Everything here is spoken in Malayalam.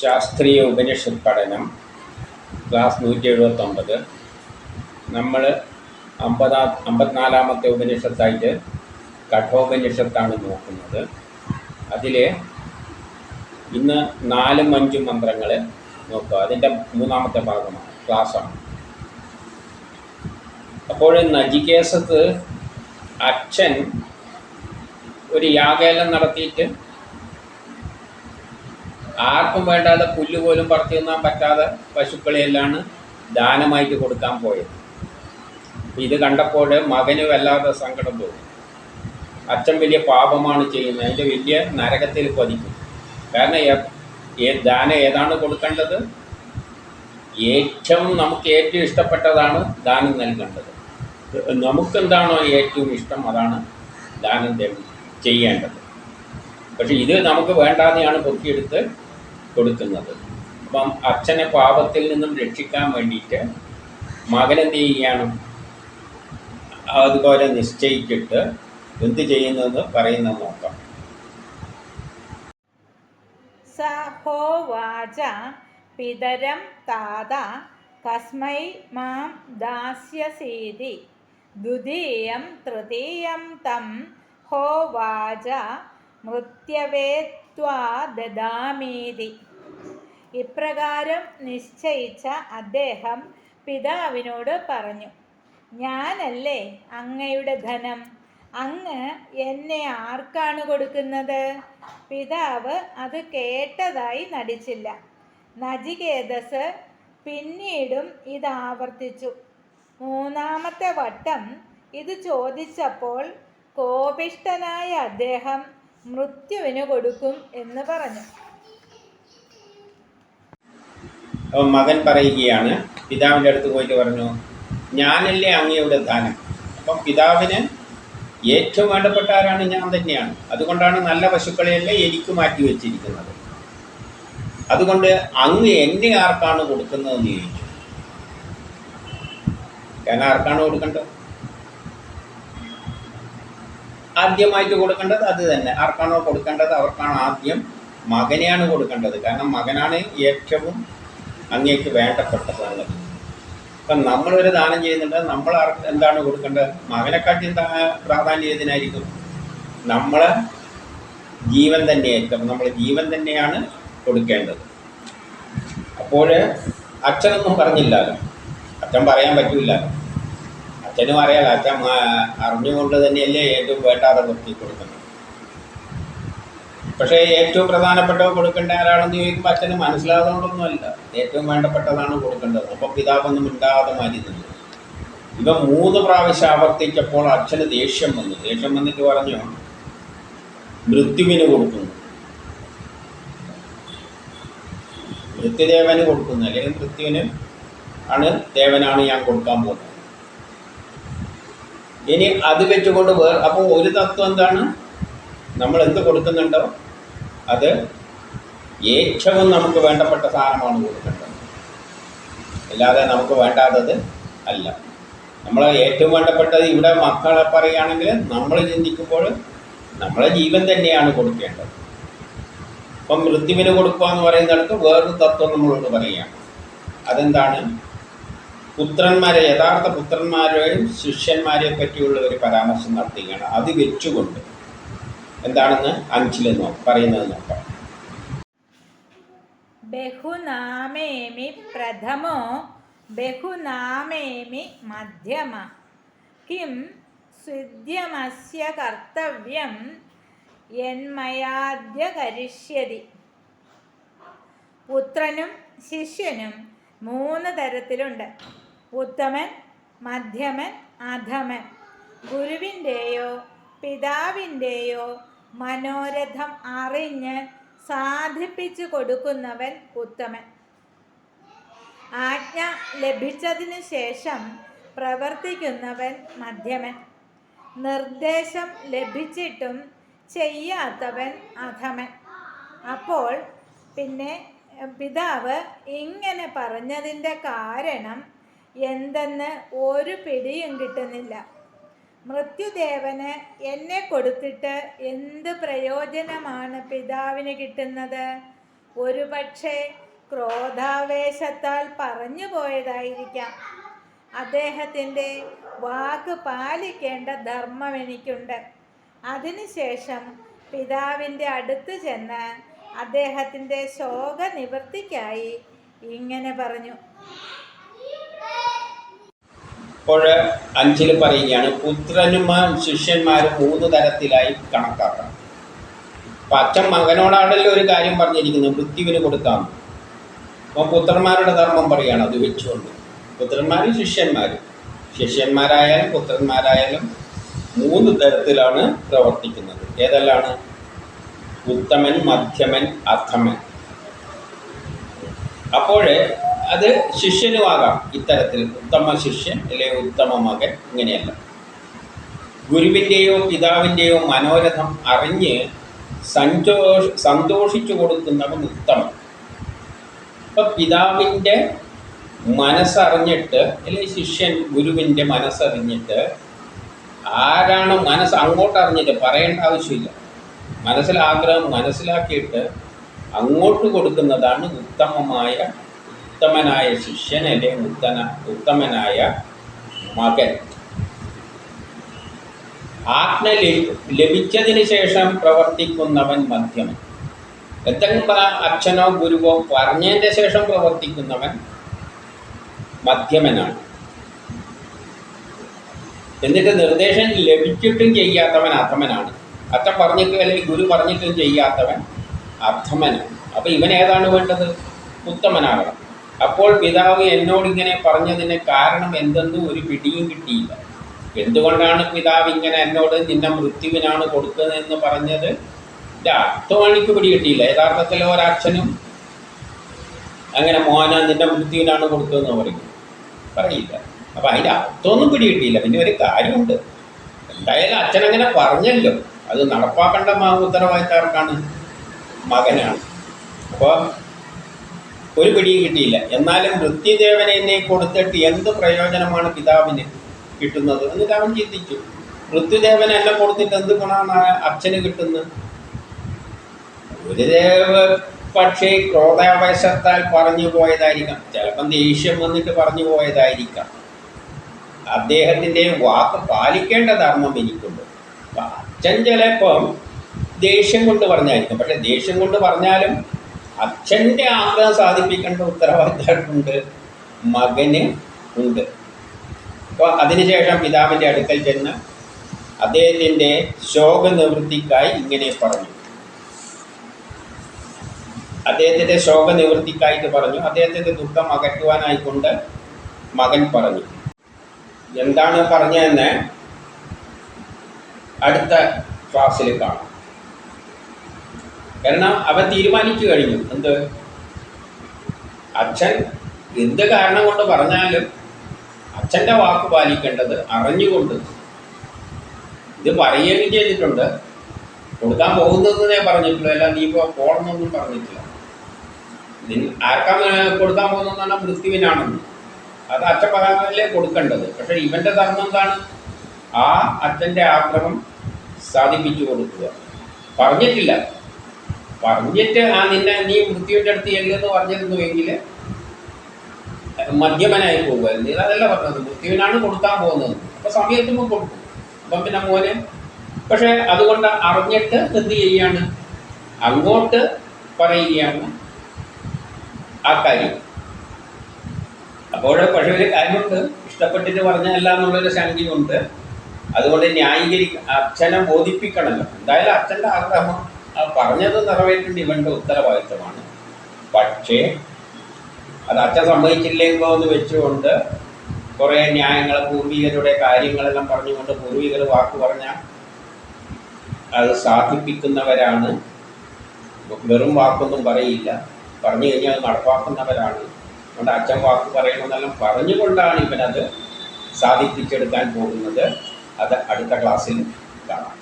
ശാസ്ത്രീയ ഉപനിഷത്ത് പഠനം ക്ലാസ് നൂറ്റി എഴുപത്തൊമ്പത് നമ്മൾ അമ്പതാ അമ്പത്തിനാലാമത്തെ ഉപനിഷത്തായിട്ട് കഠോപനിഷത്താണ് നോക്കുന്നത്. അതിൽ ഇന്ന് നാലും അഞ്ചും മന്ത്രങ്ങൾ നോക്കുക. അതിന്റെ മൂന്നാമത്തെ ഭാഗമാണ് ക്ലാസ്സാണ്. അപ്പോൾ നജികേസത്ത് അച്ഛൻ ഒരു യാഗേലം നടത്തിയിട്ട് ആർക്കും വേണ്ടാതെ പുല്ല് പോലും പറിച്ചു തിന്നാൻ പറ്റാതെ പശുക്കളെയെല്ലാം ദാനമായിട്ട് കൊടുക്കാൻ പോയത്. ഇത് കണ്ടപ്പോൾ മകന് വല്ലാതെ സങ്കടം തോന്നി. അച്ഛൻ വലിയ പാപമാണ് ചെയ്യുന്നത്. അതിന്റെ വലിയ നരകത്തിൽ പതിക്കും കാരണം ദാനം ഏതാണ് കൊടുക്കേണ്ടത്? ഏറ്റവും നമുക്ക് ഏറ്റവും ഇഷ്ടപ്പെട്ടതാണ് ദാനം നൽകേണ്ടത്. നമുക്കെന്താണോ ഏറ്റവും ഇഷ്ടം? അതാണ് ദാനം ചെയ്യേണ്ടത്. പക്ഷെ ഇത് നമുക്ക് വേണ്ടാതെയാണ് പൊക്കിയെടുത്ത് കൊടുക്കുന്നത്. അപ്പം അച്ഛനെ പാപത്തിൽ നിന്നും രക്ഷിക്കാൻ വേണ്ടിയിട്ട് മകൻ എന്ത് ചെയ്യണം അതുപോലെ നിശ്ചയിച്ചിട്ട് എന്ത് ചെയ്യുന്നതെന്ന് പറയുന്ന നോക്കാം. സഹോവാച പിതരം താത കസ്മൈ മാം ദാസ്യസീതി ദ്വിതീയം തൃതീയം തം ഹോവാച മൃത്യവേത് ത്വാ ദദാമീതി. ഇപ്രകാരം നിശ്ചയിച്ച അദ്ദേഹം പിതാവിനോട് പറഞ്ഞു ഞാനല്ലേ അങ്ങയുടെ ധനം? അങ്ങ് എന്നെ ആർക്കാണ് കൊടുക്കുന്നത്? പിതാവ് അത് കേട്ടതായി നടിച്ചില്ല. നചികേതസ് പിന്നീടും ഇത് ആവർത്തിച്ചു. മൂന്നാമത്തെ വട്ടം ഇത് ചോദിച്ചപ്പോൾ കോപിഷ്ടനായ അദ്ദേഹം മൃത്യുവിന് കൊടുക്കും എന്ന് പറഞ്ഞു. മകൻ പറയുകയാണ് പിതാവിന്റെ അടുത്ത് പോയിട്ട് പറഞ്ഞു ഞാനല്ലേ അങ്ങയുടെ ദാനം? അപ്പം പിതാവിന് ഏറ്റവും വേണ്ടപ്പെട്ട ആരാണ്? ഞാൻ തന്നെയാണ്. അതുകൊണ്ടാണ് നല്ല പശുക്കളെയല്ലേ എനിക്ക് മാറ്റി വെച്ചിരിക്കുന്നത്. അതുകൊണ്ട് അങ്ങ് എന്നെ ആർക്കാണ് കൊടുക്കുന്നതെന്ന് ചോദിച്ചു. ഞാൻ ആർക്കാണ് കൊടുക്കേണ്ടത്? ആദ്യമായിട്ട് കൊടുക്കേണ്ടത് അത് തന്നെ. ആർക്കാണോ കൊടുക്കേണ്ടത് അവർക്കാണ് ആദ്യം മകനെയാണ് കൊടുക്കേണ്ടത്. കാരണം മകനാണ് ഏറ്റവും അങ്ങേക്ക് വേണ്ടപ്പെട്ട സംഗതി അപ്പം നമ്മളൊരു ദാനം ചെയ്യുന്നുണ്ട്. നമ്മൾ എന്താണ് കൊടുക്കേണ്ടത്? മകനെക്കാട്ടി പ്രാധാന്യം ഏതിനായിരിക്കും? നമ്മളെ ജീവൻ തന്നെയായിരിക്കും നമ്മൾ ജീവൻ തന്നെയാണ് കൊടുക്കേണ്ടത്. അപ്പോൾ അച്ഛനൊന്നും പറഞ്ഞില്ലല്ലോ അച്ഛൻ പറയാൻ പറ്റൂലല്ലോ അച്ഛനും അറിയാലോ അച്ഛൻ അറിഞ്ഞുകൊണ്ട് തന്നെയല്ലേ ഏറ്റവും വേണ്ടാതെ നിർത്തി കൊടുക്കുന്നത്. പക്ഷേ ഏറ്റവും പ്രധാനപ്പെട്ടവ കൊടുക്കേണ്ട ആരാണെന്ന് ചോദിക്കുമ്പോൾ അച്ഛന് മനസ്സിലാകുന്നതുകൊണ്ടൊന്നുമല്ല ഏറ്റവും വേണ്ടപ്പെട്ടതാണ് കൊടുക്കേണ്ടത്. അപ്പം പിതാവൊന്നും മിണ്ടാതെ മാറി നിന്നു. ഇവ മൂന്ന് പ്രാവശ്യം ആവർത്തിച്ചപ്പോൾ അച്ഛന് ദേഷ്യം വന്നു. ദേഷ്യം വന്നിട്ട് പറഞ്ഞു മൃത്യുവിന് കൊടുക്കുന്നു. മൃത്യുദേവന് കൊടുക്കുന്നു. അല്ലെങ്കിൽ മൃത്യുവിന് ആണ് ദേവനാണ് ഞാൻ കൊടുക്കാൻ പോകുന്നത്. ഇനി അത് വെച്ചുകൊണ്ട് വേറെ അപ്പോൾ ഒരു തത്വം എന്താണ്? നമ്മൾ എന്ത് കൊടുക്കുന്നുണ്ടോ? അത് ഏറ്റവും നമുക്ക് വേണ്ടപ്പെട്ട സാധനമാണ് കൊടുക്കേണ്ടത്. അല്ലാതെ നമുക്ക് വേണ്ടാത്തത് അല്ല. നമ്മൾ ഏറ്റവും വേണ്ടപ്പെട്ടത് ഇവിടെ മക്കളെ പറയുകയാണെങ്കിൽ നമ്മൾ ചിന്തിക്കുമ്പോൾ നമ്മളെ ജീവൻ തന്നെയാണ് കൊടുക്കേണ്ടത്. അപ്പം മൃത്യുവിന് കൊടുക്കുക എന്ന് പറയുന്നിടത്ത് വേറൊരു തത്വം നമ്മളോട് പറയുകയാണ്. അതെന്താണ്? പുത്രന്മാരെ യഥാർത്ഥ പുത്രന്മാരെയും ശിഷ്യന്മാരെ പറ്റിയുള്ള ഒരു പരാമർശം നടത്തുകയാണ് അത് വെച്ചുകൊണ്ട് എന്താണെന്ന് അഞ്ചിൽ പറയുന്നത് നോക്കാം. ബഹുനാമേമി പ്രഥമോ ബഹുനാമേമി മധ്യമ. കിം സിദ്ധ്യമസ്യ കർത്തവ്യം എന്മയാദ്യ കരിഷ്യതി. പുത്രനും ശിഷ്യനും മൂന്ന് തരത്തിലുണ്ട്. ഉത്തമൻ മധ്യമൻ അധമൻ. ഗുരുവിന്റെയോ പിതാവിന്റെയോ മനോരഥം അറിഞ്ഞ് സാധിപ്പിച്ചു കൊടുക്കുന്നവൻ ഉത്തമൻ. ആജ്ഞ ലഭിച്ചതിനു ശേഷം പ്രവർത്തിക്കുന്നവൻ മധ്യമൻ. നിർദ്ദേശം ലഭിച്ചിട്ടും ചെയ്യാത്തവൻ അധമൻ. അപ്പോൾ പിന്നെ പിതാവ് ഇങ്ങനെ പറഞ്ഞതിന്റെ കാരണം എന്തെന്ന് ഒരു പിടിയും കിട്ടുന്നില്ല. മൃത്യുദേവന് എന്നെ കൊടുത്തിട്ട് എന്ത് പ്രയോജനമാണ് പിതാവിന് കിട്ടുന്നത്? ഒരുപക്ഷെ ക്രോധാവേശത്താൽ പറഞ്ഞു പോയതായിരിക്കാം. അദ്ദേഹത്തിന്റെ വാക്ക് പാലിക്കേണ്ട ധർമ്മം എനിക്കുണ്ട്. അതിനുശേഷം പിതാവിന്റെ അടുത്ത് ചെന്ന് അദ്ദേഹത്തിന്റെ ശോക നിവൃത്തിക്കായി ഇങ്ങനെ പറഞ്ഞു. അപ്പോൾ അഞ്ചിൽ പറയുകയാണ് പുത്രനും ശിഷ്യന്മാരും മൂന്ന് തരത്തിലായി കണക്കാക്കാം. അപ്പം അച്ഛൻ മകനോടാണല്ലോ ഒരു കാര്യം പറഞ്ഞിരിക്കുന്നത് മൃത്യുവിന് കൊടുക്കാം. അപ്പം പുത്രന്മാരുടെ ധർമ്മം പറയുകയാണ് അത് വെച്ചുകൊണ്ട്. പുത്രന്മാരും ശിഷ്യന്മാരും. ശിഷ്യന്മാരായാലും പുത്രന്മാരായാലും മൂന്ന് തരത്തിലാണ് പ്രവർത്തിക്കുന്നത്. ഏതെല്ലാണ്? ഉത്തമൻ മധ്യമൻ അധമൻ. അപ്പോൾ അത് ശിഷ്യനുമാകാം ഇത്തരത്തിൽ ഉത്തമ ശിഷ്യൻ അല്ലെങ്കിൽ ഉത്തമ മകൻ ഇങ്ങനെയല്ല. ഗുരുവിന്റെയോ പിതാവിന്റെയോ മനോരഥം അറിഞ്ഞ് സന്തോഷ സന്തോഷിച്ചു കൊടുക്കുന്നവൻ ഉത്തമൻ. ഇപ്പം പിതാവിന്റെ മനസ്സറിഞ്ഞിട്ട് അല്ലെങ്കിൽ ശിഷ്യൻ ഗുരുവിന്റെ മനസ്സറിഞ്ഞിട്ട് ആരാണ് മനസ്സ് അങ്ങോട്ട് അറിഞ്ഞിട്ട് പറയേണ്ട ആവശ്യമില്ല. മനസ്സിലാഗ്രഹം മനസ്സിലാക്കിയിട്ട് അങ്ങോട്ട് കൊടുക്കുന്നതാണ് ഉത്തമമായ ഉത്തമനായ ശിഷ്യൻ അല്ലെങ്കിൽ ഉത്തന ഉത്തമനായ മകൻ ആജ്ഞ ലഭി- ലഭിച്ചതിന് ശേഷം പ്രവർത്തിക്കുന്നവൻ മധ്യമൻ എന്തെങ്കിലും അച്ഛനോ ഗുരുവോ പറഞ്ഞതിന്റെ ശേഷം പ്രവർത്തിക്കുന്നവൻ മധ്യമനാണ്. എന്നിട്ട് നിർദ്ദേശം ലഭിച്ചിട്ടും ചെയ്യാത്തവൻ അധമനാണ്. അച്ഛൻ പറഞ്ഞിട്ടും അല്ലെങ്കിൽ ഗുരു പറഞ്ഞിട്ടും ചെയ്യാത്തവൻ അധമനാണ്. അപ്പോൾ ഇവൻ ഏതാണ് വേണ്ടത്? ഉത്തമനാകണം അപ്പോൾ പിതാവ് എന്നോട് ഇങ്ങനെ പറഞ്ഞതിന് കാരണം എന്തെന്ന് ഒരു പിടിയും കിട്ടിയില്ല. എന്തുകൊണ്ടാണ് പിതാവ് ഇങ്ങനെ എന്നോട് നിന്നെ മൃത്യുവിനാണ് കൊടുത്തതെന്ന് പറഞ്ഞത്? ഇതിന്റെ മണിക്ക് എനിക്ക് പിടി കിട്ടിയില്ല. യഥാർത്ഥത്തിൽ ഒരച്ഛനും അങ്ങനെ മോന നിന്റെ മൃത്യുവിനാണ് കൊടുത്തതെന്ന് പറയും. പറയില്ല. അപ്പം അതിന്റെ അർത്ഥമൊന്നും പിടി കിട്ടിയില്ല. പിന്നെ ഒരു കാര്യമുണ്ട്. എന്തായാലും അച്ഛൻ അങ്ങനെ പറഞ്ഞല്ലോ. അത് നടപ്പാക്കേണ്ട മാ- ഉത്തരവാദിത്തം ആർക്കാണ്? മകനാണ്. അപ്പോൾ ഒരു പിടിയും കിട്ടിയില്ല. എന്നാലും മൃത്യുദേവനെന്നെ കൊടുത്തിട്ട് എന്ത് പ്രയോജനമാണ് പിതാവിന് കിട്ടുന്നത്? എന്നിട്ട് അവൻ ചിന്തിച്ചു. മൃത്യുദേവനല്ല കൊടുത്തിട്ട് എന്ത് ഗുണമാണ് അച്ഛന് കിട്ടുന്നത്? ഗുരുദേവ പക്ഷേ ക്രോധാവേശത്താൽ പറഞ്ഞു പോയതായിരിക്കാം. ചിലപ്പം ദേഷ്യം വന്നിട്ട് പറഞ്ഞു പോയതായിരിക്കാം. അദ്ദേഹത്തിന്റെ വാക്ക് പാലിക്കേണ്ട ധർമ്മം എനിക്കുണ്ട്. അച്ഛൻ ചിലപ്പം ദേഷ്യം കൊണ്ട് പറഞ്ഞായിരിക്കും. പക്ഷെ ദേഷ്യം കൊണ്ട് പറഞ്ഞാലും അച്ഛന്റെ ആഗ്രഹം സാധിപ്പിക്കേണ്ട ഉത്തരവാദിത്തമുണ്ട്. മകന് ഉണ്ട്. അപ്പോൾ അതിനുശേഷം പിതാവിന്റെ അടുക്കൽ ചെന്ന് അദ്ദേഹത്തിന്റെ ശോകനിവൃത്തിക്കായി ഇങ്ങനെ പറഞ്ഞു. അദ്ദേഹത്തിന്റെ ശോകനിവൃത്തിക്കായിട്ട് പറഞ്ഞു. അദ്ദേഹത്തിന്റെ ദുഃഖം അകറ്റുവാനായിക്കൊണ്ട് മകൻ പറഞ്ഞു. എന്താണ് പറഞ്ഞതെന്ന് അടുത്ത ക്ലാസ്സിൽ കാണാം. കാരണം അവൻ തീരുമാനിച്ചു കഴിഞ്ഞു. എന്ത്? അച്ഛൻ എന്ത് കാരണം കൊണ്ട് പറഞ്ഞാലും അച്ഛന്റെ വാക്ക് പാലിക്കേണ്ടത് അറിഞ്ഞുകൊണ്ട് ഇത് പറയുകയും ചെയ്തിട്ടുണ്ട്. കൊടുക്കാൻ പോകുന്നതെന്നേ പറഞ്ഞിട്ടുള്ളൂ. അല്ല നീ ഇപ്പോൾ പോകണമെന്നൊന്നും പറഞ്ഞിട്ടില്ല. നിൻ ആർക്കാ കൊടുക്കാൻ പോകുന്നതെന്ന് പറഞ്ഞാൽ മൃത്യുവിനാണെന്ന്. അത് അച്ഛൻ പറയാനല്ലേ കൊടുക്കേണ്ടത്. പക്ഷേ ഇവന്റെ ധർമ്മം എന്താണ്? ആ അച്ഛന്റെ ആഗ്രഹം സാധിപ്പിച്ചു കൊടുക്കുക. പറഞ്ഞിട്ടില്ല. പറഞ്ഞിട്ട് ആ നിന്നെ നീ മൃത്യുവിന്റെ അടുത്ത് ചെല്ലുമെന്ന് പറഞ്ഞിരുന്നുവെങ്കിൽ മദ്യമനായി പോകുമായിരുന്നു നീ അതല്ല പറഞ്ഞത് മൃത്യുവിനാണ് കൊടുക്കാൻ പോകുന്നത്. അപ്പോൾ സമയത്തുമ്പോൾ കൊടുക്കും. അപ്പം പിന്നെ മോനെ പക്ഷേ അതുകൊണ്ട് അറിഞ്ഞിട്ട് എന്ത് ചെയ്യാണ്? അങ്ങോട്ട് പറയുകയാണ് ആ കാര്യം. അപ്പോൾ പക്ഷേ ഒരു കാര്യമുണ്ട്. ഇഷ്ടപ്പെട്ടിട്ട് പറഞ്ഞല്ല എന്നുള്ളൊരു ശങ്കയുണ്ട് അതുകൊണ്ട് ന്യായീകരിക്ക അച്ഛനെ ബോധിപ്പിക്കണമല്ലോ. എന്തായാലും അച്ഛന്റെ ആഗ്രഹം പറഞ്ഞത് നിറവേറ്റേണ്ട ഇവന്റെ ഉത്തരവാദിത്തമാണ്. പക്ഷേ അത് അച്ഛൻ സമ്മതിച്ചില്ലെങ്കിലോ എന്ന് വെച്ചുകൊണ്ട് കുറേ ന്യായങ്ങൾ പൂർവികരുടെ കാര്യങ്ങളെല്ലാം പറഞ്ഞുകൊണ്ട് പൂർവികർ വാക്ക് പറഞ്ഞാൽ അത് സാധിപ്പിക്കുന്നവരാണ്. വെറും വാക്കൊന്നും പറയില്ല. പറഞ്ഞു കഴിഞ്ഞാൽ നടപ്പാക്കുന്നവരാണ്. അതുകൊണ്ട് അച്ഛൻ വാക്ക് പറയണമെന്നെല്ലാം പറഞ്ഞുകൊണ്ടാണ് ഇവനത് സാധിപ്പിച്ചെടുക്കാൻ പോകുന്നത്. അത് അടുത്ത ക്ലാസ്സിൽ കാണാം.